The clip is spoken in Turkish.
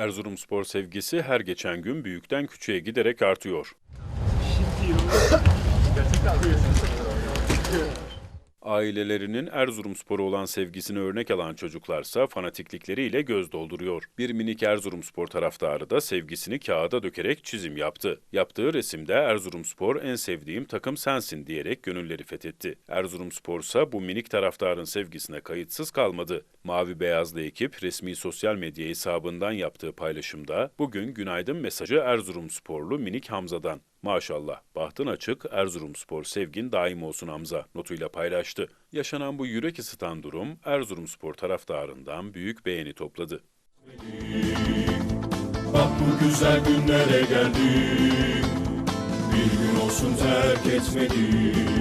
Erzurumspor sevgisi her geçen gün büyükten küçüğe giderek artıyor. Ailelerinin Erzurumspor'a olan sevgisini örnek alan çocuklarsa fanatiklikleriyle göz dolduruyor. Bir minik Erzurumspor taraftarı da sevgisini kağıda dökerek çizim yaptı. Yaptığı resimde Erzurumspor en sevdiğim takım sensin diyerek gönülleri fethetti. Erzurumspor ise bu minik taraftarın sevgisine kayıtsız kalmadı. Mavi beyazlı ekip resmi sosyal medya hesabından yaptığı paylaşımda bugün günaydın mesajı Erzurumsporlu minik Hamza'dan. Maşallah, bahtın açık, Erzurumspor sevgin daim olsun Hamza notuyla paylaştı. Yaşanan bu yürek ısıtan durum Erzurumspor taraftarından büyük beğeni topladı. Bak bu güzel günlere geldik. Bir gün olsun terk etmedik